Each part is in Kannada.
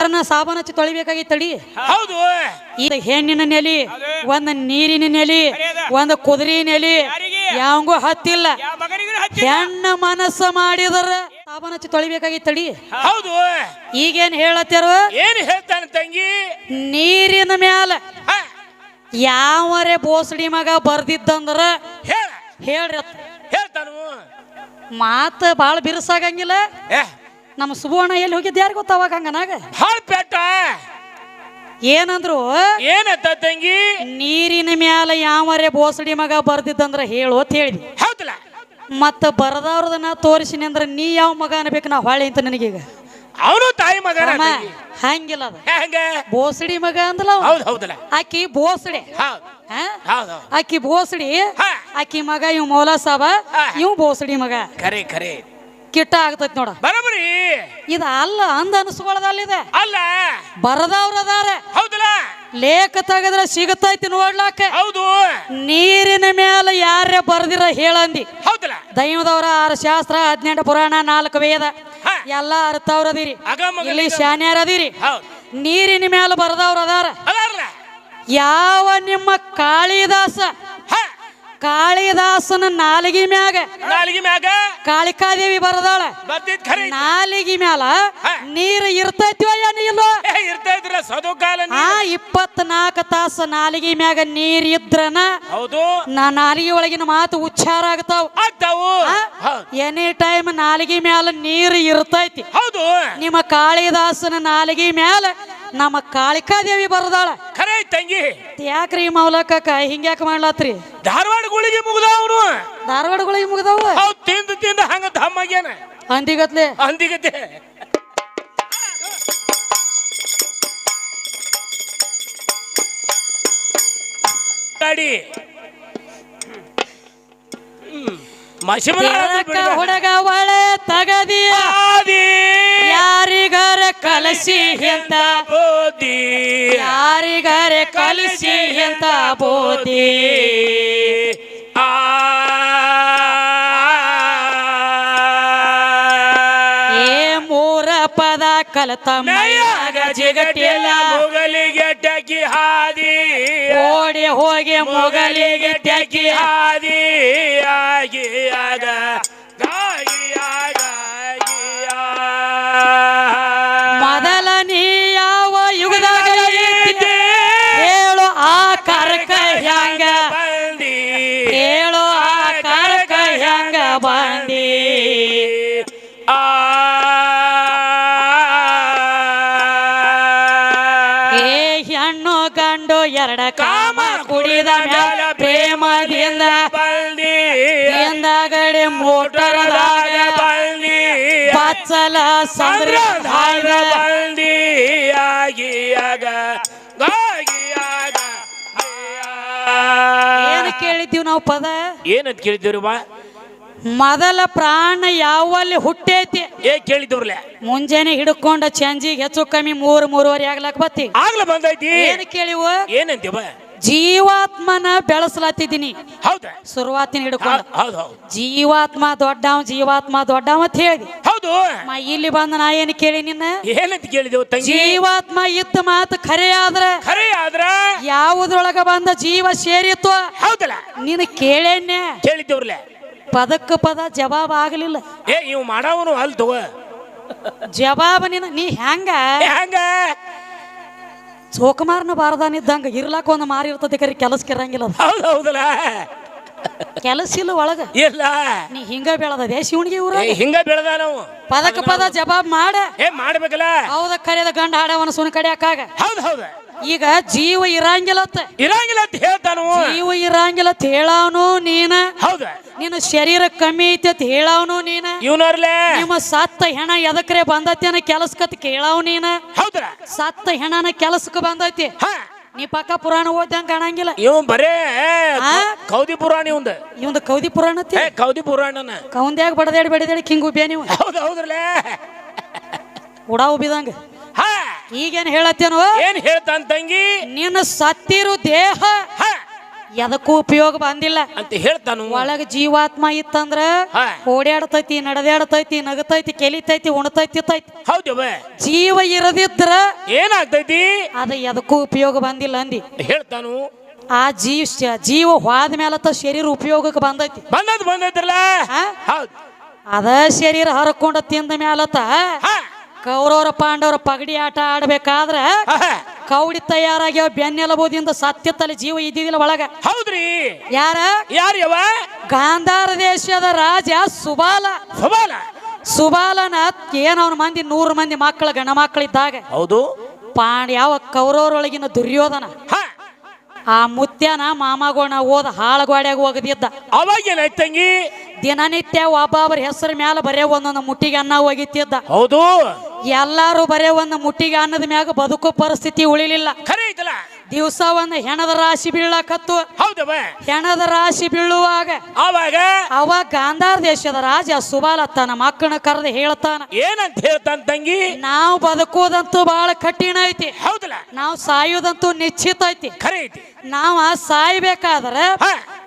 ಸಾಬೂನ್ ಹಚ್ಚಿ ತೊಳಿಬೇಕಾಗಿತ್ತು ತಡಿ ಹೌದು. ಈಗ ಹೆಣ್ಣಿನ ನೆಲಿ ಒಂದ್ ನೀರಿನ ನೆಲಿ ಒಂದ್ ಕುದುರೆ ನೆಲಿ ಯಾವಗೂ ಹತ್ತಿಲ್ಲ. ಹೆಣ್ಣ ಮನಸ್ಸ ಮಾಡಿದ್ರ ಸಾಬಾನ ಹಚ್ಚಿ ತೊಳಿಬೇಕಾಗಿತ್ತು ತಡಿ ಹೌದು. ಈಗೇನ್ ಹೇಳತ್ತಾರ? ಏನ್ ಹೇಳ್ತಾನೆ ತಂಗಿ? ನೀರಿನ ಮ್ಯಾಲ. ಯಾವರೆ ಬೋಸಡಿ ಮಗ ಬರ್ದಿದ್ದಂದ್ರ ಹೇಳ. ಹೇಳ್ರಿ. ಹೇಳ್ತಾನು. ಮಾತ ಬಾಳ ಬಿರುಸಾಗಂಗಿಲ್ಲ. ನಮ್ಮ ಸುಬೋಣ ಎಲ್ಲಿ ಹೋಗಿದ್ದು ಯಾರು ಗೊತ್ತಾವಾಗ ಹಂಗನಾಗ ಹಾಳ್ ಪೆಟ್ಟ. ಏನಂದ್ರು? ಏನತ್ತ ತಂಗಿ? ನೀರಿನ ಮ್ಯಾಲ ಯಾವರೆ ಬೋಸಡಿ ಮಗ ಬರ್ದಿದ್ದಂದ್ರ ಹೇಳು ಅಂತ ಹೇಳಿದ್ವಿ ಹೌದಲ್ಲ? ಮತ್ತ ಬರದವ್ರದನ್ನ ತೋರಿಸಿನಿ ಅಂದ್ರೆ ನೀ ಯಾವ ಮಗ ಅನ್ಬೇಕು ನಾ ಹೊಳೆ ಅಂತ ನನಗೀಗ. ಅವನು ತಾಯಿ ಮಗ ಅಮ್ಮ. ಹಂಗಿಲ್ಲ ಅದ. ಹೆಂಗ? ಬೋಸಡಿ ಮಗ ಅಂದಲ್ಲ ಅವ. ಹೌದ್ ಹೌದಲ್ಲ? ಆಕಿ ಬೋಸಡಿ. ಹೌದ್. ಹಾ? ಹೌದ್ ಹೌದ್. ಆಕಿ ಬೋಸಡಿ. ಹಾ. ಆಕಿ ಮಗ ಇವ್ ಮೌಲಾ ಸಾಬ. ಹಾ. ಇವ್ ಬೋಸಡಿ ಮಗ. ಖರೆ ಖರೆ. ಕಿಟ್ಟ ಆಗ್ತೈತಿ ನೋಡ. ಬರಬರಿ. ಇದ ಅಲ್ಲ ಅಂದ ಅನ್ಸ್ಕೊಳ್ಳೋದಲ್ಲಿದೆ. ಅಲ್ಲ. ಬರದವ್ರ ಅದಾರ. ಹೌದಲ್ಲ. ಲೇಖ ತೆಗೆದ್ರೆ ಸಿಗತೈತಿ ನೋಡ್ಲಾಕ. ಹೌದು. ನೀರಿನ ಮೇಲೆ ಯಾರೇ ಬರ್ದಿರ ಹೇಳಂದಿ. ಹೌದಲ್ಲ. ದೈವದವರ ಆರು ಶಾಸ್ತ್ರ ಹದಿನೆಂಟು ಪುರಾಣ ನಾಲ್ಕು ವೇದ. ಎಲ್ಲ ಅರ್ಥವ್ರ ಅದೀರಿ. ಅಗಮಗ ಇಲ್ಲಿ ಶಾನ್ಯಾರ ಅದೀರಿ. ನೀರಿನ ಮೇಲೆ ಬರದವ್ರ ಅದಾರ. ಯಾವ ನಿಮ್ಮ ಕಾಳಿದಾಸ ಕಾಳಿದಾಸನ ನಾಲಿಗೆ ಮ್ಯಾಗ. ನಾಲಿಗೆ ಮ್ಯಾಗ? ಕಾಳಿಕಾದೇವಿ ಬರದಾಳ. ಬರ್ತಿದ್ ಖರೆ ಐತಿ. ನಾಲಿಗೆ ಮ್ಯಾಲ. ನೀರು ಇರ್ತೈತಿವ ಏನು ಇಲ್ಲೋ? ಏ, ಇರ್ತಾ ಇದ್ರ ಸದು ಕಾಲ ಆ ಇಪ್ಪತ್ನಾಲ್ಕು ತಾಸು ನಾಲಿಗೆ ಮ್ಯಾಗ ನೀರ್ ಇದ್ರನ ಹೌದು. ನಾ ನಾಲಿಗೆ ಒಳಗಿನ ಮಾತು ಉಚ್ಚಾರ ಆಗ್ತಾವ. ಆಗ್ತಾವು. ಹೌದ್ ಎನಿ ಟೈಮ್ ನಾಲಿಗೆ ಮ್ಯಾಲ ನೀರು ಇರ್ತೈತಿ. ಹೌದು. ನಿಮ್ಮ ಕಾಳಿದಾಸನ ನಾಲಿಗೆ ಮ್ಯಾಲ ನಮ್ಮ ಕಾಳಿಕಾದೇವಿ ಬರದಾಳ. ಖರೆ ತಂಗಿ. ಯಾಕ್ರಿ ಮೌಲಕ್ಕ ಹಿಂಗ್ಯಾಕ ಮಾಡ್ಲಾತ್ರಿ? ಧಾರವಾಡ ಗುಳಿಗೆ ಮುಗ್ದ ಧಾರವಾಡ ಗುಳಿಗೆ ಮುಗ್ದವ? ಹೌದ್ ತಿಂದು ತಿಂದು ಹಂಗ ಧಮ್ಮಾಗ್ಯಾನ ಅಂದಿಗತ್ಲೆ ಅಂದಿಗತ್ತೆ ಗಾಡಿ. ತಿರಕ ಹುಡುಗ ಒಳೆ ತಗದಿ. ಆದಿ ಯಾರಿಗಾರ ಕಲಸಿ ಎಂತ ಬೋದಿ ಯಾರಿಗರೆ ಕಲಸಿ ಎಂತ ಬೋದಿ ಆ. ಏ ಮೂರ ಪದ ಕಲತ ಜಿಗಟಿಲ್ಲ ಮೊಗಲಿಗೆ ಟಕಿ ಹಾದಿ. ಓಡಿ ಹೋಗಿ ಮೊಗಲಿಗೆ ಟಕಿ ಹಾದಿ. ಗಂಡು ಎರಡ ಕಾಮ ಕುಡಿದ ಮ್ಯಾಲ ಪ್ರೇಮದಿಂದ ಬಂದಿ ಹಿಂದಗಡೆ ಮೋಟರದಾಗ ಬಚ್ಚಲ ಸಂದ್ರ ಆಗ ಏನು ಕೇಳಿದ್ದೀವಿ ನಾವು ಪದ? ಏನಂತ ಕೇಳಿದ್ದೀರಿ ಬಾ ಮೊದಲ ಪ್ರಾಣ ಯಾವಲ್ಲಿ ಹುಟ್ಟೈತಿ? ಏ ಕೇಳಿದವ್ರಲ್ಲ ಮುಂಜಾನೆ ಹಿಡ್ಕೊಂಡ ಚಂಜಿಗೆ ಹೆಚ್ಚು ಕಮ್ಮಿ ಮೂರು ಮೂರುವರೆ ಆಗ್ಲಕ್ ಬತ್ತಿ. ಆಗ್ಲ ಬಂದೈತಿ. ಏನು ಕೇಳಿವ? ಏನಂತೀವ? ಜೀವಾತ್ಮನ ಬೆಳೆಸ್ಲತ್ತಿದ್ದೀನಿ ಹೌದಾ? ಶುರುವಾತಿನ ಹಿಡ್ಕೊಂಡ. ಜೀವಾತ್ಮ ದೊಡ್ಡವ ಜೀವಾತ್ಮ ದೊಡ್ಡವ ಅಂತ ಹೇಳಿ. ಹೌದು. ಇಲ್ಲಿ ಬಂದ ನಾ ಏನು ಕೇಳಿ ನಿನ್ನ? ಏನಂತ ಕೇಳಿದೆವು ಜೀವಾತ್ಮ ಇದ್ದ ಮಾತು ಖರೆ ಆದ್ರ? ಖರೆ ಆದ್ರ? ಯಾವುದ್ರೊಳಗ ಬಂದ ಜೀವ ಸೇರಿತ್ತು ಹೌದಲ್ಲ. ನೀನು ಕೇಳೇನೆ. ಕೇಳಿದ್ದೇವ್ರಲ್ಲ ಪದಕ್ಕ ಪದ ಜವಾಬ್ ಆಗಲಿಲ್ಲ. ಏ ಇವ್ ಮಾಡವನು ಅಲ್ಲಿ ತಗೋ. ಜವಾಬ್ ನಿನ್ನ ನೀ ಹೆಂಗ ಹ್ಯಾಂಗ? ಹಂಗ ಸೋಕುಮಾರ್ನ ಬಾರದಾನಿದ್ದಂಗ ಇರ್ಲಾಕ ಒಂದು ಮಾರಿ ಇರ್ತದೆ ಕರಿ ಕೆಲಸಕ್ಕೆ ಇರಂಗಿಲ್ಲ ಅದು. ಹೌದು ಹೌದಲ್ಲ? ಕೆಲಸ ಇಲ್ಲ ಒಳಗ. ಇಲ್ಲ. ನೀ ಹಿಂಗ ಬೆಳದದೆ ಶಿವಣಿಗೆ ಊರ ಏ, ಹಿಂಗ ಬೆಳೆದ ನಾವು. ಪದಕ ಪದ ಜವಾಬ್ ಮಾಡ. ಏ ಮಾಡ್ಬೇಕಲ್ಲ? ಹೌದ ಕರೆಯದ ಗಂಡ ಹಾಡವನ ಸುನ ಹಾಕಾಗ ಹೌದು ಹೌದು. ಈಗ ಜೀವ ಇರಂಗಿಲ್ಲತ್ತ ಇರಂಗಿಲ್ಲ ಅಂತ ಹೇಳ್ತಾನು. ಜೀವ ಇರಂಗಿಲ್ಲ ಅಂತ ಹೇಳವನು ನೀನ. ಹೌದ? ನಿನ್ನ ಶರೀರ ಕಮ್ಮಿ ಐತಿ ಅಂತ ಹೇಳವನು ನೀನ. ಇವನರ್ಲೇ ನಿಮ್ಮ ಸತ್ತ ಹೆಣ ಎದಕ್ರೆ ಬಂದೈತಿ ಕೆಲಸಕತ್ ಕೇಳವ್ ನೀನ. ಹೌದ್ರ? ಸತ್ತ ಹೆಣನ ಕೆಲಸಕ್ಕೆ ಬಂದೈತಿ. ನೀ ಪಕ್ಕ ಪುರಾಣ ಓದ್ದಂಗ ಕಾಣಂಗಿಲ್ಲ ಇವ್ ಬರೇ ಕೌದಿ ಪುರಾಣ ಇವಂದ. ಇವಂದ ಕೌದಿ ಪುರಾಣ ಕೌದಿ ಪುರಾಣನ. ಕೌಂದ್ಯಾಗ ಬಡದಾಡಿ ಬಡದಾಡಿ ಕಿಂಗ್ ಉಬ್ಬ್ಯಾ ನೀವು ಹೌದು ಹೌದ್ರಲ್ಲೇ? ಉಡಾ ಉಬ್ಬಿದಂಗ. ಈಗೇನ್ ಹೇಳತ್ತೇನೋ? ಏನ್ ಹೇಳ್ತಾನ ತಂಗಿ? ನಿನ್ನ ಸತ್ತಿರು ದೇಹ ಎದಕ್ಕೂ ಉಪಯೋಗ ಬಂದಿಲ್ಲ. ಅಂತ ಹೇಳ್ತಾನು. ಒಳಗ ಜೀವಾತ್ಮ ಇತ್ತಂದ್ರ. ಓಡಾಡ್ತೈತಿ ನಡೆದಾಡ್ತೈತಿ ನಗತೈತಿ ಕೆಲಿತೈತಿ ಉಣತೈತಿ ತೈತಿ ಹೌದವ ಜೀವ ಇರದಿದ್ರ ಏನಾಗ್ತೈತಿ? ಅದ ಎದಕ್ಕೂ ಉಪಯೋಗ ಬಂದಿಲ್ಲ ಅಂದಿ. ಹೇಳ್ತಾನು. ಆ ಜೀವ ಜೀವ ಹೋದ ಮೇಲತ್ತ ಶರೀರ ಉಪಯೋಗಕ್ಕೆ ಬಂದೈತಿ. ಬಂದದ್ ಬಂದೈತ್ರಲ್ಲ? ಹೌದ್. ಅದ ಶರೀರ ಹರಕೊಂಡ ತಿಂದ ಮೇಲತ್ತ ಕೌರವರ ಪಾಂಡವರ ಪಗಡಿ ಆಟ ಆಡ್ಬೇಕಾದ್ರೆ ಕೌಡಿ ತಯಾರಾಗ್ಯಾವ ಸತ್ಯ ತಲೆ ಜೀವ ಇದ್ದಿದ್ದಿಲ್ಲ ಒಳಗ. ಹೌದ್ರಿ. ಯಾರ? ಯಾರು ಯವ ಗಾಂಧಾರ ದೇಶದ ರಾಜ ಸುಬಾಲ. ಸುಬಾಲ? ಸುಬಾಲನ ಏನ್ ಅವನ ಮಂದಿ ನೂರು ಮಂದಿ ಮಕ್ಕಳ ಗಣ ಮಕ್ಕಳಿದ್ದಾಗ ಹೌದು. ಪಾಂಡ ಯಾವ ಕೌರವರೊಳಗಿನ ದುರ್ಯೋಧನ. ಆ ಮುತ್ಯನ ಮಾಮಗೋಣ ಓದ ಹಾಳಗೋಡ್ಯಾಗ ಹೋಗದಿದ್ದ ಅವಾಗ ಏನಾಯ್ತು ತಂಗಿ? ದಿನನಿತ್ಯ ಒಬ್ಬೊಬ್ಬರ ಹೆಸರು ಮ್ಯಾಲ ಬರೇ ಒಂದೊಂದು ಮುಟ್ಟಿಗೆ ಅನ್ನ ಹೋಗಿತ್ತಿದ್ದ ಹೌದು. ಎಲ್ಲಾರು ಬರೇ ಒಂದು ಮುಟ್ಟಿಗೆ ಅನ್ನದ ಮ್ಯಾಗ ಬದುಕು ಪರಿಸ್ಥಿತಿ ಉಳಿಲಿಲ್ಲ. ಖರೆ ಐತಲ್ಲ? ದಿವಸ ಒಂದು ಹೆಣದ ರಾಶಿ ಬೀಳಕತ್ತು ಹೌದವ ಹೆಣದ ರಾಶಿ ಬೀಳುವಾಗ ಅವಾಗ ಅವ ಗಾಂಧಾರ ದೇಶದ ರಾಜ ಸುಬಾಲ ತನ್ನ ಮಕ್ಕಳನ್ನ ಕರೆದು ಹೇಳ್ತಾನ. ಏನಂತ ಹೇಳ್ತಾನ ತಂಗಿ? ನಾವು ಬದುಕೋದಂತೂ ಬಹಳ ಕಠಿಣ ಐತಿ. ಹೌದಲ್ಲ? ನಾವು ಸಾಯುವುದಂತೂ ನಿಶ್ಚಿತ ಐತಿ. ಖರೆ ಐತಿ. ನಾವ ಸಾಯ್ಬೇಕಾದ್ರೆ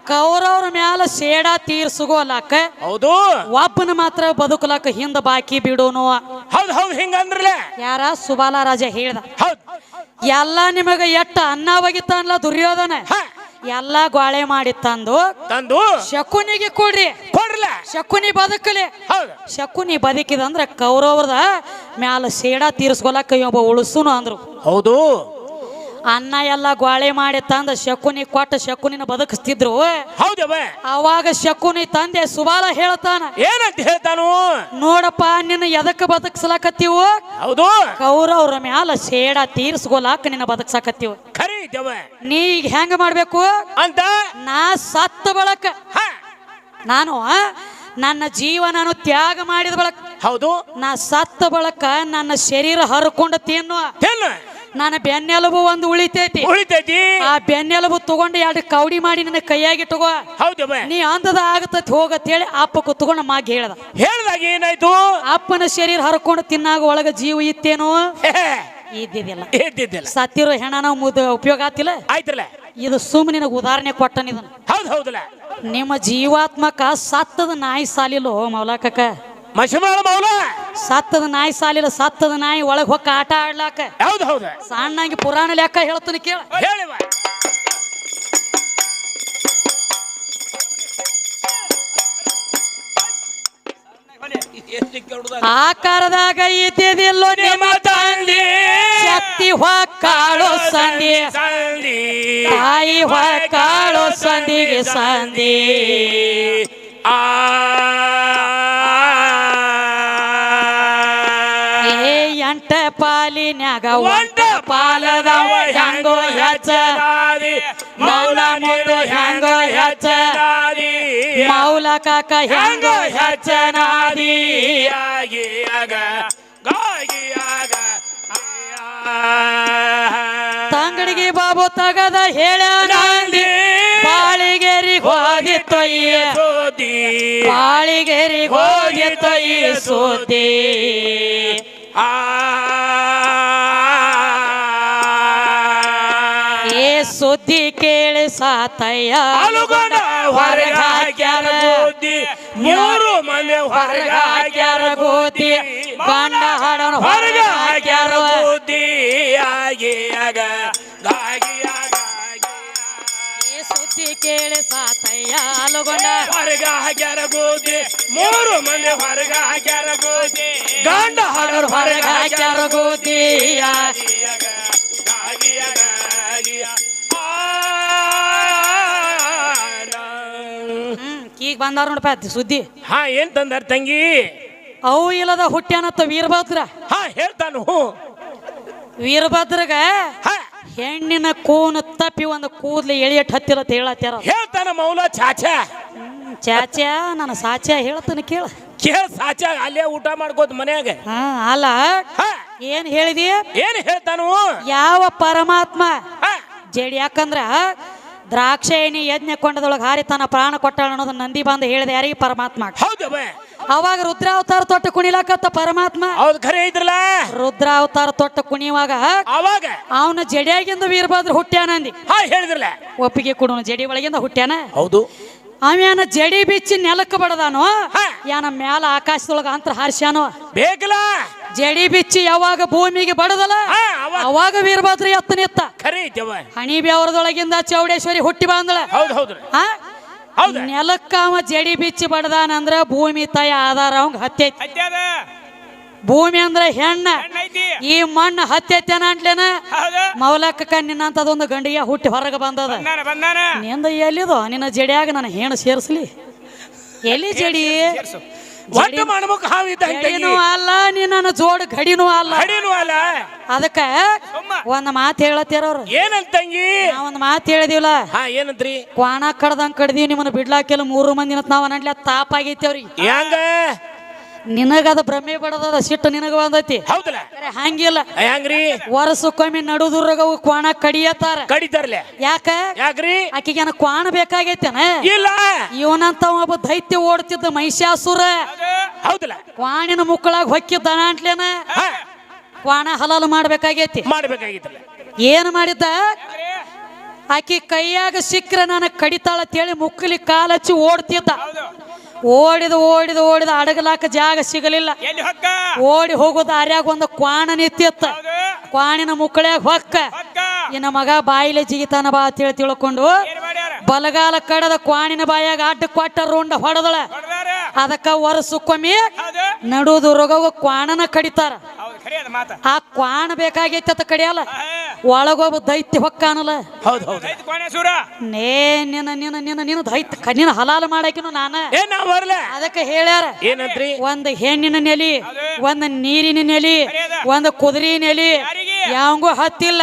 ಕೌರವ್ರ ಮ್ಯಾಲ ಸೇಡ ತೀರ್ಸಗೋಲಾಕ ಹೌದು. ಒಬ್ಬನ ಮಾತ್ರ ಬದುಕಲಾಕ ಹಿಂದ ಬಾಕಿ ಬಿಡೋನು ಹೌದು ಹೌದು ಯಾರ? ಸುಬಾಲ ರಾಜ ಹೇಳ್ದ. ಹೌದು. ಎಲ್ಲ ನಿಮಗ ಎಟ್ಟ ಅನ್ನ ಒಗಿತಾನಲ್ಲ ದುರ್ಯೋಧನ? ಎಲ್ಲ ಗ್ವಾಳೆ ಮಾಡಿ ತಂದು ತಂದು ಶಕುನಿಗೆ ಕೊಡ್ರಿ. ಕೊಡ್ರಲ್ಲ ಶಕುನಿ ಬದುಕಲಿ. ಹೌದು. ಶಕುನಿ ಬದುಕಿದಂದ್ರ ಕೌರವ್ರದ ಮ್ಯಾಲ ಸೇಡ ತೀರ್ಸ್ಕೊಲಕ್ಕ ಒಬ್ಬ ಉಳಿಸುನು ಅಂದ್ರು. ಹೌದು. ಅನ್ನ ಎಲ್ಲ ಗ್ವಾಳೆ ಮಾಡಿ ತಂದ ಶಕುನಿ ಕೊಟ್ಟ ಶಕುನಿನ ಬದುಕಿಸ್ತಿದ್ರು. ಹೌದವ ಅವಾಗ ಶಕುನಿ ತಂದೆ ಸುಬಾಲ ಹೇಳ್ತಾನ ಏನಂತ ಹೇಳ್ತಾನು? ನೋಡಪ್ಪ ನಿನ್ನ ಎದಕ್ಕೆ ಬದುಕ್ಸ್ಲಾಕತ್ತೀವು? ಹೌದು. ಕೌರವ್ರ ಮ್ಯಾಲ ಸೇಡ ತೀರ್ಸ್ಕೊಲಾಕ ನಿನ್ನ ಬದುಕ್ಸಾಕತ್ತೀವು ಖರೀದವ ನೀ ಈಗ ಹೆಂಗ ಮಾಡ್ಬೇಕು? ಅಂತ? ನಾ ಸತ್ತ ಬಳಕ. ನಾನು ಆ, ನನ್ನ ಜೀವನನು ತ್ಯಾಗ ಮಾಡಿದ ಬಳಕ. ಹೌದು. ನಾ ಸತ್ತ ಬಳಕ ನನ್ನ ಶರೀರ ಹರ್ಕೊಂಡ ತಿನ್ನು. ತೆನ್ನ. ನನ್ನ ಬೆನ್ನೆಲುಬು ಒಂದು ಉಳಿತೈತಿ. ಉಳಿತೈತಿ. ಆ ಬೆನ್ನೆಲುಬು ತಗೊಂಡು ಎರಡು ಕೌಡಿ ಮಾಡಿ ನನ್ನ ಕೈಯಾಗಿ ತಗೋ ಹೌದು ನೀ ಅಂದದ ಆಗತೈತಿ ಹೋಗತ್ತೇಳಿ ಅಪ್ಪ ಕುತ್ಕೊಂಡು ಮಾಗಿ ಹೇಳ್ದ. ಹೇಳ್ದಾಗ ಏನಾಯ್ತು? ಅಪ್ಪನ ಶರೀರ ಹರ್ಕೊಂಡು ತಿನ್ನಾಗ ಒಳಗ ಜೀವ ಇತ್ತೇನೋ? ಇದ್ದಿದ್ದಿಲ್ಲ. ಇದ್ದಿದ್ದಿಲ್ಲ. ಸತ್ತಿರೋ ಹೆಣನ ಮುದ ಉಪಯೋಗ ಆತಿಲ್ಲ? ಆಯ್ತಿಲ್ಲ ಇದು ಸುಮ್ ನಿನಗೆ ಉದಾಹರಣೆ ಕೊಟ್ಟನಿದನ್ ಹೌದ್ ಹೌದಲ್ಲ ನಿಮ್ಮ ಜೀವಾತ್ಮಕ ಸತ್ತದ ನಾಯಿ ಸಾಲಿಲೋ ಮೌಲಾಕಕ್ಕ. ಮಶಮಾಳ ಮೌಲ ಸತ್ತದ ನಾಯಿ ಸಾಲಿಲ್ಲ ಸತ್ತದ ನಾಯಿ ಒಳಗ್ ಹೊಕ್ಕ ಆಟ ಆಡ್ಲಾಕ. ಹೌದು ಹೌದು. ಸಣ್ಣಾಗಿ ಪುರಾಣ ಲೆಕ್ಕ ಹೇಳ್ತೀನಿ ಕೇಳ. ಹೇಳಿವ ಆಕಾರದಾಗ ಇದ್ದಿದಿಲ್ಲೋ ನಿಮ್ಮ ತಂದೆ. ಶಕ್ತಿ ಹೊಕ್ಕಾಳೋ ಸಂಧಿ ಸಂಧಿ ತಾಯಿ ಹೊಕ್ಕಾಳೋ ಸಂಧಿಗೆ ಸಂಧಿ ಆ ಪಾಲಿನ್ಯಾಗ ಒಂಟ ಪಾಲದವ ಹೆಂಗೋ ಹೆಚ್ಚ. ಮೌಲ ಮುಂದೆ ಹೆಂಗ ಹೆಚ್ಚನಾದಿ ಮೌಲ ಕಾಕ ಹೆಂಗೋ ಹೆಂಗ ಹೆಚ್ಚನಾದಿ. ಆಗಿ ಆಗ ಗಾಗಿ ಆಗ ತಂಗಡಿಗೆ ಬಾಬು ತಗದ ಹೇಳ ನಂದಿ. ಬಾಳಿಗೆರಿಗೆ ಹೋಗಿತ್ತು ಈ ಸೋದಿ ಹೋಗಿ ತೊಯ್ಯ ಸೋತಿ. ಆ ಏ ಸುದ್ದಿ ಕೇಳಿ ಸಾತಯ್ಯ. ಅಲುಗೊಂಡ ಹೊರಗ ಹಾಕ್ಯಾರ ಬೂದಿ ಮೂರು ಮಂದಿ ಹೊರಗ ಹಾಕ್ಯಾರ ಬೂದಿ ಗಂಡ ಹಾಡೋನು ಹೊರಗ ಹಾಕ್ಯಾರ ಬೂದಿ ಆಗಿ ಆಗ ಗಾಗಿ ಆಗ ಏ ಸುದ್ದಿ ಕೇಳಿ ಸಾತಯ್ಯ. ಅಲುಗೊಂಡ ಹೊರಗ ಹಾಕ್ಯಾರ ಬೂದಿ ಮೂರು ಮಂದಿ ಹೊರಗ ಹಾಕ್ಯಾರ ಬೂದಿ ಗಂಡ ಹಡರ್ ಹೊರಗ ಹಾಕ್ಯಾರ ಗೋದಿ ಗಾಗಿ ಆಗ ಈಗ ಬಂದಾರ ನೋಡಪ್ಪ ಸುದ್ದಿ. ಹಾ ಏನ್ ತಂದಾರ ತಂಗಿ? ಅವು ಇಲ್ಲದ ಹುಟ್ಟ್ಯಾನತ್ತ ವೀರಭದ್ರ. ಹಾ ಹೇಳ್ತಾನು ವೀರಭದ್ರಗ ಹಾ. ಹೆಣ್ಣಿನ ಕೂನ ತಪ್ಪಿ ಒಂದು ಕೂದ್ಲು ಎಳಿಯಟ್ ಹತ್ತಿರ ಅಂತ ಹೇಳತ್ಯಾರ. ಹೇಳ್ತಾನ ಮೌಲ ಚಾಚಾ. ಚಾಚಾ ನನ್ನ ಸಾಚ್ಯಾ ಹೇಳ್ತಾನೆ ಕೇಳ. ಕೇಳ ಸಾಚ್ಯಾ ಅಲ್ಲೇ ಊಟ ಮಾಡ್ಕೋತ ಮನ್ಯಾಗ. ಹಾ ಅಲ್ಲ ಏನ್ ಹೇಳಿದಿ? ಏನ್ ಹೇಳ್ತಾನು? ಯಾವ ಪರಮಾತ್ಮ ಜಡಿ ಯಾಕಂದ್ರ ದ್ರಾಕ್ಷಾಯಣಿ ಯಜ್ಞ ಕೊಂಡದೊಳಗೆ ಹಾರಿ ತನ್ನ ಪ್ರಾಣ ಕೊಟ್ಟಾಳ ಅನ್ನೋದು ನಂದಿ ಬಂದು ಹೇಳಿದೆ ಯಾರಿಗೆ ಪರಮಾತ್ಮ? ಹೌದು ಅವಾಗ ರುದ್ರಾವತಾರ ತೊಟ್ಟು ಕುಣಿಲಾಕತ್ತ ಪರಮಾತ್ಮ? ಹೌದು ಖರೆ ಇದ್ರಲ್ಲ. ರುದ್ರಾವತಾರ ತೊಟ್ಟು ಕುಣಿಯುವಾಗ ಅವಾಗ. ಅವನ ಜಡಿಯಾಗಿಂದ ವೀರಭದ್ರ ಹುಟ್ಟ್ಯಾನಂದಿ ಹಾ ಹೇಳಿದ್ರಲ್ಲ. ಒಪ್ಪಿಗೆ ಕೊಡೋನು ಜಡಿ ಒಳಗಿಂದ ಹುಟ್ಟ್ಯಾನ? ಹೌದು. ಅವೇನ ಜಡಿ ಬಿಚ್ಚಿ ನೆಲಕ್ಕೆ ಬಡದಾನೋ? ಏನ ಯಾನ ಮ್ಯಾಲ ಆಕಾಶದೊಳಗ ಅಂತ ಹಾರ್ಸ್ಯಾನೋ ಬೇಕಲ್ಲ. ಜಡಿ ಬಿಚ್ಚಿ ಯಾವಾಗ ಭೂಮಿಗೆ ಬಡದಲ್ಲ? ಅವಾಗ ವೀರಭದ್ರ ಎತ್ತ ನಿತ್ತ. ಖರೆ ಐತವ ಹಣಿ ಬೆವರದೊಳಗಿಂದ ಚೌಡೇಶ್ವರಿ ಹುಟ್ಟಿ ಬಂದಳ. ನೆಲಕ್ಕ ಅವ ಜಡಿ ಬಿಚ್ಚಿ ಬಡದಾನಂದ್ರ ಭೂಮಿ ತಾಯಿ ಆಧಾರ ಅವಂಗ ಹತ್ತೈತಿ ಭೂಮಿ ಅಂದ್ರೆ ಹೆಣ್ಣ. ಈ ಮಣ್ಣ ಹತ್ತೆತ್ತೇನ ಅಂಟ್ಲೇನ? ಮೌಲಕ್ಕ ನಿನ್ನಂತದೊಂದು ಗಂಡಿಗೆ ಹುಟ್ಟಿ ಹೊರಗೆ ಬಂದದ. ನಿಂದ ಎಲ್ಲಿದೋ? ನಿನ್ನ ಜಡಿಯಾಗ ನನ್ನ ಹೆಣ್ಣು ಸೇರಿಸ್ಲಿ. ಎಲ್ಲಿ ಜಡಿ? ಅಲ್ಲ ನೀ ನನ್ನ ಜೋಡ್ ಗಡಿನೂ ಅಲ್ಲ. ಅಲ್ಲ. ಅದಕ್ಕ ಒಂದ್ ಮಾತು ಹೇಳತ್ತೀರವ್ರು ಏನಂತ ತಂಗಿ? ನಾವ್ ಒಂದ್ ಮಾತು ಹೇಳಿದಿವಲ್ಲ ಏನಂತ್ರಿ? ಕ್ವಾಣ ಕಡ್ದಂಗ್ ಕಡ್ದಿವಿ ನಿಮ್ಮನ್ನ ಬಿಡ್ಲಾಕಿಲ್ಲ ಮೂರು ಮಂದಿನ ನಾವ್ ಅನ್ನಡ್ಲ ತಾಪ ಆಗೈತಿ ಅವ್ರಿಗೆ. ಹೆಂಗ? ನಿನಗದ ಭ್ರಮೆ ಬಡದದ ಸಿಟ್ಟು ನಿನಗ ಬಂದೈತಿ. ಹೌದಲ್ಲ? ಖರೆ ಹಂಗಿಲ್ಲ. ಹೆಂಗ್ರಿ? ವರ್ಷಕ್ಕೊಮ್ಮೆ ನಡುದುರ್ಗವು ಕ್ವಾಣ ಕಡಿಯತ್ತಾರ ಕಡಿತಾರಲೆ? ಯಾಕ? ಯಾಕ್ರಿ? ಆಕಿಗೆ ಕ್ವಾಣ ಬೇಕಾಗೈತೇನ? ಇಲ್ಲ. ಇವನಂತ ಒಬ್ಬ ದೈತ್ಯ ಓಡ್ತಿದ್ದ ಮಹಿಷಾಸುರ. ಹೌದಲ್ಲ? ಕ್ವಾಣಿನ ಮುಕ್ಕಳಾಗ ಹೊಕ್ಕಿದ್ದ ಅಂಟ್ಲೇನ? ಕ್ವಾಣ ಹಲಾಲು ಮಾಡ್ಬೇಕಾಗೈತಿ. ಮಾಡ್ಬೇಕಾಗಿತ್ತಲ್ಲ? ಏನ್ ಮಾಡಿದ್ದ? ಆಕಿ ಕೈಯಾಗ ಸಿಕ್ಕ್ರೆ ನಾನು ಕಡಿತಾಳ ಅಂತೇಳಿ ಮುಕ್ಕಲಿ ಕಾಲಚ್ಚಿ ಓಡ್ತಿದ್ದ. ಓಡಿದ ಓಡಿದ ಓಡಿದ ಅಡಗಲಾಕ ಜಾಗ ಸಿಗಲಿಲ್ಲ. ಎಲ್ಲಿ ಹೊಕ್ಕ? ಓಡಿ ಹೋಗೋ ದಾರ್ಯಾಗ ಒಂದು ಕ್ವಾಣ ನಿಂತಿತ್ತ. ಕ್ವಾಣಿನ ಮುಕ್ಕಳ್ಯಾಗ ಹೊಕ್ಕ. ಇನ್ನ ಮಗ ಬಾಯಿಲೆ ಜಿಗಿತಾನ ಬಾ ಅಂತೇಳಿ ತಿಳ್ಕೊಂಡು ಬಲಗಾಲ ಕಡದ ಕ್ವಾಣಿನ ಬಾಯಾಗ ಅಡ್ಡ ಕೊಟ್ಟ ರೋಂಡ ಹೊಡೆದಳ. ಅದಕ್ಕ ವರ್ಷಕ್ಕೊಮ್ಮೆ ನಡುವುದು ರೋಗ ಕ್ವಾಣನ ಕಡಿತಾರ. ಆ ಕ್ವಾಣ ಬೇಕಾಗೈತಿ ಅತ ಕಡಿಯಲ್ಲ. ಒಳಗೊಬ್ಬ ದೈತ್ಯ ಹೊಕ್ಕಾನಲ್ಲ. ಹೌದು ಹೌದು. ರೈತ ಕೋಣೆ ಸೂರ ನೇ ನಿನ್ನ ನಿನ್ನ ನಿನ್ನ ನಿನ್ನ ದೈತ್ಯ ಕಣ್ಣಿನ ನಿನ್ನ ಹಲಾಲು ಮಾಡಾಕಿನು ನಾನ. ಏ ನಾ ಬರ್ಲ. ಅದಕ್ಕೆ ಹೇಳ್ಯಾರ. ಏನಂತ್ರಿ ಒಂದ್ ಹೆಣ್ಣಿನ ನೆಲಿ ಒಂದ್ ನೀರಿನ ನೆಲಿ. ಒಂದ್ ಕುದುರೆ ನೆಲಿ ಯಾವಂಗೂ ಹತ್ತಿಲ್ಲ.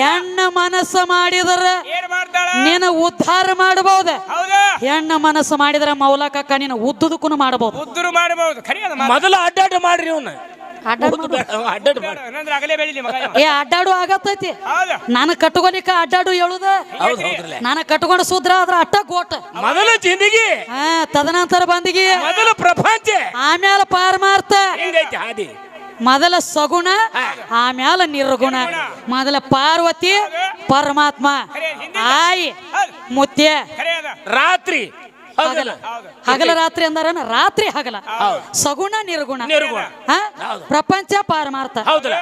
ಹೆಣ್ಣ ಮನಸ್ಸು ಮಾಡಿದ್ರ ನೀನು ಉದ್ಧಾರ ಮಾಡಬಹುದ. ಹೌದು. ಹೆಣ್ಣ ಮನಸ್ಸು ಮಾಡಿದ್ರ ಮೌಲಕಕ್ಕ ನೀನು ಉದ್ದುದಕ್ಕೂ ಮಾಡಬಹುದು. ಮೊದಲು ಮಾಡಬಹುದು ಮಾಡ್ರಿ ಅಡ್ಡಾಡ್ ಮಾಡು. ಏನಂದ್ರೆ ಅಗಲೇ ಬೆಳಿಲಿ ಮಗ ಇವ. ಏ ಅಡ್ಡಾಡು ಆಗತ್ತೈತಿ ಹೌದು. ನಾನು ಕಟ್ಕೊಲಿಕ್ಕ ಅಡ್ಡಾಡು ಹೇಳುದ? ನಾನು ಕಟ್ಕೊಂಡು ಸೂದ್ರ ಆದ್ರ ಅಟ್ಟ ಗೋಟ. ಮೊದಲ ಜಿಂದಗಿ. ಹಾ ತದನಂತರ ಬಂದಿಗಿ. ಮೊದಲ ಪ್ರಪಂಚ. ಆಮೇಲೆ ಪಾರ್ಮ ಹಾದಿ ಮೊದಲ ಸಗುಣ ಆಮ್ಯಾಲ ನಿರ್ಗುಣ. ಮೊದಲ ಪಾರ್ವತಿ ಪರಮಾತ್ಮ. ಆಯಿ ಮುತ್ಯ. ರಾತ್ರಿ. ಹಗಲ. ಹಗಲ ರಾತ್ರಿ ಅಂದಾರನ? ರಾತ್ರಿ ಹಗಲ. ಸಗುಣ ನಿರ್ಗುಣ. ನಿರ್ಗುಣ. ಪ್ರಪಂಚ ಪಾರಮಾರ್ಥ.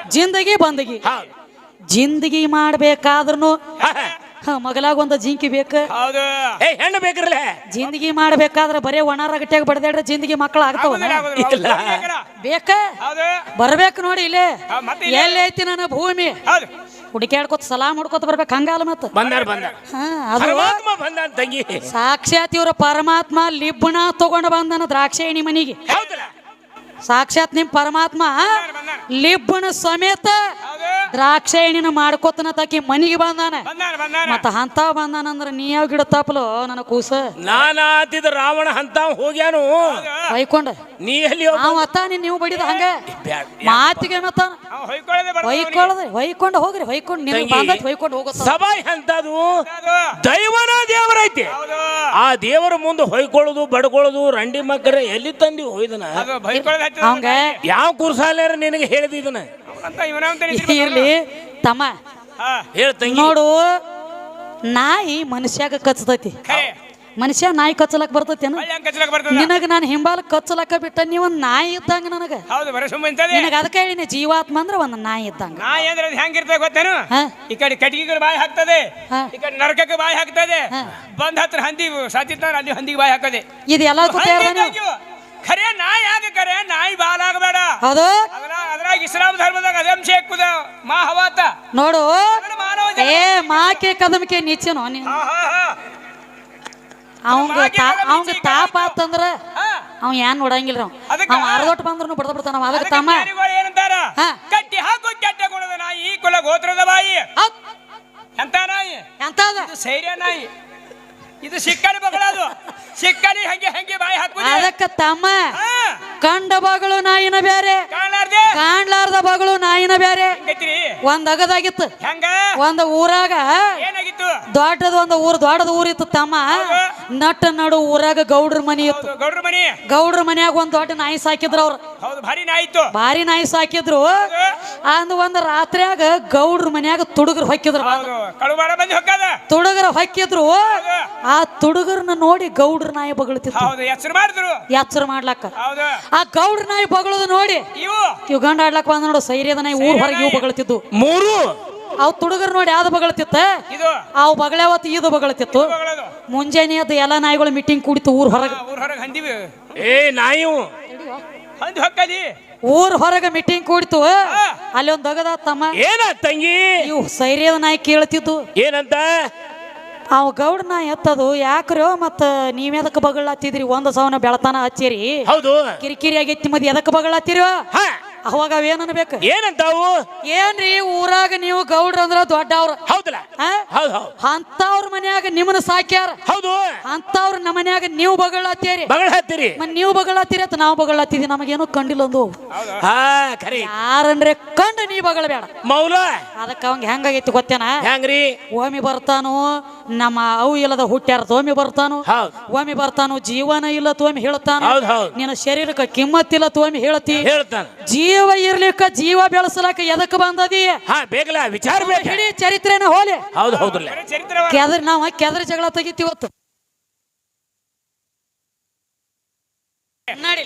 ಜಿಂದಗಿ ಬಂದಗಿ. ಹೌದು. ಜಿಂದಗಿ ಮಾಡ್ಬೇಕಾದ್ರೂ ಹಾ. ಮಗಲಾಗ ಒಂದು ಜಿಂಕಿ ಬೇಕು? ಹೌದು. ಏ ಹೆಣ್ಣು ಬೇಕ್ರಲ್ಲ ಜಿಂದಗಿ ಮಾಡ್ಬೇಕಾದ್ರೆ ಬರೇ ಒಣ ರಗಟ್ಯಾಗ ಬಡದಾಡ್ರೆ ಜಿಂದಗಿ ಮಕ್ಕಳು ಆಗ್ತಾವ ಇಲ್ಲ. ಬೇಕ? ಹೌದು. ಬರ್ಬೇಕು ನೋಡಿ ಇಲ್ಲೇ. ಎಲ್ಲೈತಿ ಮತ್ತೆ ಇಲ್ಲೇ? ಎಲ್ಲಿ ಐತಿ ನನ್ನ ಭೂಮಿ? ಹೌದು. ಹುಡುಕ್ಯಾಡ್ಕೊತ ಸಲಾಮ್ ಹುಡ್ಕೊತ ಬರ್ಬೇಕು ಹಂಗಾಲ ಮತ್ತ ಬಂದಾರ ಬಂದ ಹಾ ಅದು ಪರಮಾತ್ಮ ಬಂದ ತಂಗಿ. ಸಾಕ್ಷಾತ್ ಇವ್ರ ಪರಮಾತ್ಮ ಲಿಬ್ಬಣ ತಗೊಂಡು ಬಂದನ ದ್ರಾಕ್ಷಾಯಣಿ ಮನಿಗೆ. ಹೌದಲ್ಲ? ಸಾಕ್ಷಾತ್ ನಿಮ್ ಪರಮಾತ್ಮ ಲಿಬ್ಬನ ಸಮೇತ ದ್ರಾಕ್ಷಾಯಣಿನ ಮಾಡ್ಕೊತನ ತಾಕಿ ಮನಿಗೆ ಬಂದಾನ. ಮತ್ತ ಅಂತ ಬಂದಾನಂದ್ರ ನೀ ಯಾವ ಗಿಡ ತಪ್ಪಲು ನನ್ನ ಕೂಸ. ನಾನಾತಿದ ರಾವಣ ಹಂತ ಹೋಗ್ಯಾನು. ಹೊಯ್ಕೊಂಡ ನೀ ಎಲ್ಲಿ ಹೋಗ್- ಅವ ಅತ್ತಾನಿ ನೀವು ಬಡಿದ ಹಂಗ. ಬ್ಯಾಡ್. ಮಾತಿಗೆ ಮತ್ತ ಅವ ಹೊಯ್ಕೊಳ್ಳದೆ ಬರ್ತಾನ ಹೊಯ್ಕೊಳ್ಳದ ಹೊಯ್ಕೊಂಡು ಹೋಗ್ರಿ ಹೊಯ್ಕೊಂಡು ನಿಮ್ಗೆ ತಂಗಿ. ಬಂದೈತಿ ಹೊಯ್ಕೊಂಡು ಸಭಾ ಎಂತದು ದೈವನ ದೇವರೈತಿ. ಹೌದು. ಆ ದೇವರ ಮುಂದೆ ಹೊಯ್ಕೊಳ್ಳೋದು ಬಡ್ಕೊಳ್ಳೋದು ರಂಡಿ ಮಕ್ಕರ ಎಲ್ಲಿ ತಂದಿ ಹೋಯ್ದನ? ಅದು ಅವಂಗ ಯಾವ ಕುರ್ಸಾಲ್ಯಾರ ನಿನಗೆ ಹೇಳಿದ ಇದನ್ನ? ಅಂತ ಇವನ ಅಂತ ಇರ್ಲಿ ತಮ್ಮ. ಹಾ. ಹೇಳ್ ತಂಗಿ. ನೋಡು ನಾಯಿ ಮನುಷ್ಯಾಗ ಕಚ್ತೈತಿ. ಖರೆ ಮನುಷ್ಯ ನಾಯಿ ಕಚ್ಚಲಕ್ ಬರ್ತೈತೇನು? ಹೆಂಗ್ ಕಚ್ಚಲಕ್ ಬರ್ತದ? ನಿನಗ ನಾನು ಹಿಂಬಾಲ ಕಚ್ಚಲಕ್ಕ ಬಿಟ್ಟ ನೀವು ನಾಯಿ ಇದ್ದಂಗ ನನಗ. ಹೌದು ಬರೀ ಸುಮ್ಮನೆ ನಿನಗ ಅದಕ್ಕೆ ಹೇಳಿನಿ ಜೀವಾತ್ಮ ಅಂದ್ರೆ ಒಂದು ನಾಯಿ ಇದ್ದಂಗ. ನಾಯಿ ಅಂದ್ರೆ ಅದು ಹೆಂಗಿರ್ತದೆ ಗೊತ್ತೇನು? ಈ ಕಡೆ ಕಟ್ಟಿಗೆಗಳು ಬಾಯಿ ಹಾಕ್ತದೆ ಈ ಕಡೆ ನರಕಕ್ಕೆ ಬಾಯಿ ಹಾಕ್ತದೆ. ಬಂದ ಹತ್ರ ಹಂದಿ ಸಾತಿರ್ತಾರೆ ಅಲ್ಲಿ ಹಂದಿಗೆ ಬಾಯಿ ಹಾಕದೆ. ಇದೆಲ್ಲ ತಯಾರ ಖರೆ ನಾಯಿ ಯಾಕೆ ಖರೆ ನಾಯಿ ಬಾಲಾಗಬೇಡ. ಹೌದು? ಅದ್ರಾಗ ಅದ್ರಾಗ ಇಸ್ಲಾಂ ಧರ್ಮದಾಗ ಅದಂಶ ಕುದ ಮಾ ಹವಾತ. ನೋಡು. ಮಾನವ ಜನ- ಏ ಮಾಕೆ ಕದಮಕೆ ನೀಚೇನೋ ನೀನು? ಹಾ. ಅವಂಗ ಅವಂಗ ತಾಪ ಆತಂದ್ರ ಅವ್ ಏನ್ ನೋಡಂಗಿಲ್ಲ ಅವ್ ಅವ ಬಂದ್ರು ಬಡದ ಬಿಡ್ತಾನ ಅದಕ್ಕೆ ತಮ್ಮ ಕಟ್ಟಿ ಹಾಕು ಕೆಟ್ಟ ಗುಣದ ನಾಯಿ ಈ ಕುಲ ಗೋತ್ರದ ಬಾಯಿ. ಎಂತ ನಾಯಿ? ಎಂತ ಸೈರ್ಯ ನಾಯಿ. ಇದು ಸಿಕ್ಕಲಿ ಬಗಳದು ಸಿಕ್ಕಲಿ ಹಂಗೆ ಹಂಗೆ ಬಾಯಿ ಹಾಕುದು. ಅದಕ್ಕೆ ತಮ್ಮ ಕಂಡ ಬಗಳು ನಾಯಿನ ಬ್ಯಾರೆ. ಕಾಣಾರ್ದೆ ಕಾಣ್ಲಾರ್ದ ಬಗಳು ನಾಯಿನ ಬ್ಯಾರೆ. ಹೆಂಗೈತ್ರಿ? ಒಂದ್ ಅಗದಾಗಿತ್ತು. ಹೆಂಗ? ಒಂದ್ ಊರಾಗ ಆಯ್ತು ದೊಡ್ಡದ. ಒಂದು ಊರು ದೊಡ್ಡದ ಊರ್ ಇತ್ತು ತಮ್ಮ. ನಟ ನಡು ಊರಾಗ ಗೌಡ್ರ ಮನಿ ಇತ್ತು. ಗೌಡ್ರ ಮನಿ. ಗೌಡ್ರ ಮನ್ಯಾಗ ಒಂದ್ ದೊಡ್ಡ ನಾಯಿ ಸಾಕಿದ್ರು ಅವ್ರು. ಹೌದು ಭಾರಿ ನಾಯಿ ಭಾರಿ ನಾಯಿ ಸಾಕಿದ್ರು. ಅಂದ್ ಒಂದ್ ರಾತ್ರಿಯಾಗ ಗೌಡ್ರ ಮನ್ಯಾಗ ತುಡುಗರು ಹೊಕ್ಕಿದ್ರು. ತುಡುಗರ ಹೊಕ್ಕಿದ್ರು. ಆ ತುಡುಗರನ್ನ ನೋಡಿ ಗೌಡ್ರ ನಾಯಿ ಬಗಳ್ತಿತ್ತು. ಹೌದು ಹೆಸರು ಮಾಡಿದ್ರು. ಎಚ್ಚರ ಮಾಡ್ಲಕ್ಕ. ಹೌದು. ಆ ಗೌಡ್ರ ನಾಯಿ ಬಗಳದು ನೋಡಿ. ಇವು. ಇವ್ ಗಂಡ ಆಡ್ಲಕ್ ಬಂದ ನೋಡು ಸೈರ್ಯದ ನಾಯಿ ಊರ್ ಹೊರಗೆ ಇವು ಬಗಳ್ತಿದ್ದು. ಮೂರು. ಅವ್ ತುಡುಗರು ನೋಡಿ ಯಾವ್ದು ಬಗಳತಿತ್ತ ಇದು. ಅವ್ ಬಗಳವತ್ತು ಇದು ಬಗಳತಿತ್ತು ಮುಂಜಾನೆ ಅದು ಎಲ್ಲ ನಾಯಿಗಳು ಮೀಟಿಂಗ್ ಕೂಡಿತ್ತು ಊರ್ ಹೊರಗೆ. ಊರ್ ಹೊರಗೆ ಹಂದಿವಿ. ಏ ನಾಯಿ ಹಂದಿ ಹೊಕ್ಕದಿ. ಊರ್ ಹೊರಗೆ ಮೀಟಿಂಗ್ ಕೂಡಿತು ಅಲ್ಲಿ ಒಂದ್ ದಗದ ತಮ್ಮ ಏನ ತಂಗಿ? ಇವು ಸೈರ್ಯದ ನಾಯಿ ಕೇಳ್ತಿದ್ದು. ಏನಂತ? ಅವ್ ಗೌಡ ನಾಯಿ ಎತ್ತದು. ಯಾಕ್ರೋ ಮತ್ತ ನೀವೆದಕ್ಕೆ ಬಗಳತ್ತಿದ್ರಿ ಒಂದ್ ಸಾವನ ಬೆಳತಾನ ಹಚ್ಚಿರಿ. ಹೌದು. ಕಿರಿಕಿರಿ ಆಗೈತಿ ಮದ್ ಎದಕ್ಕೆ ಬಗಳತ್ತಿರೋ ಹಾ. ಅವಾಗ ಅವೇನ್ ಅನ್ಬೇಕು? ಏನಂತಾವು? ಏನ್ರಿ ಊರಾಗ ನೀವು ಗೌಡ್ರ ಅಂದ್ರ ದೊಡ್ಡವ್ರ. ಹೌದಲ್ಲ? ಆ? ಹೌದು ಹೌದು. ಅಂತವ್ರ ಮನ್ಯಾಗ ನಿಮ್ಮನ್ನ ಸಾಕ್ಯಾರ. ಹೌದು. ಅಂತವ್ರ ನಮ್ಮ ಮನ್ಯಾಗ ನೀವು ಬಗಳತ್ತೀರಿ ಬಗಳ ಹತ್ತೀರಿ ಮತ್ ನೀವು ಬಗಳತ್ತೀರಿ ಅಂತ ನಾವು ಬಗಳತ್ತೀರಿ ನಮಗೇನು ಕಂಡಿಲ್ಲ ಒಂದು ಹಾ ಖರೆ ಯಾರಂದ್ರೆ ಕಂಡು ನೀ ಬಗಳಬೇಡ ಮೌಲ? ಅದಕ್ಕೆ ಅವಂಗ ಹೆಂಗಾಗೈತಿ ಗೊತ್ತೇನ? ಹೆಂಗ್ರಿ? ಓಮಿ ಬರ್ತಾನು ನಮ್ಮ ಅವು ಇಲ್ಲದ ಹುಟ್ಟ್ಯಾರ ತೋಮಿ ಬರ್ತಾನು ಹೌದ್. ಓಮಿ ಬರ್ತಾನು ಜೀವನ ಇಲ್ಲ ತೋಮಿ ಹೇಳ್ತಾನ ನಿನ್ನ ಶರೀರಕ್ಕೆ ಕಿಮ್ಮತ್ತಿಲ್ಲ ತೋಮಿ ಹೇಳ್ತಿ. ಹೇಳ್ತಾನ. ಜೀವ ಇರ್ಲಿಕ್ಕ ಜೀವ ಬೆಳೆಸಲಕ್ಕ ಎದಕ್ ಬಂದದಿ? ಹಾ ಬೇಗಲ ವಿಚಾರ ಇಡೀ ಚರಿತ್ರೆನ ಹೋಲಿ. ಹೌದು ಹೌದು ಕೆದ್ರ ನಾವ ಕೆದ್ರ ಜಗಳ ತೆಗಿತೀವತ್ತು ನಡಿ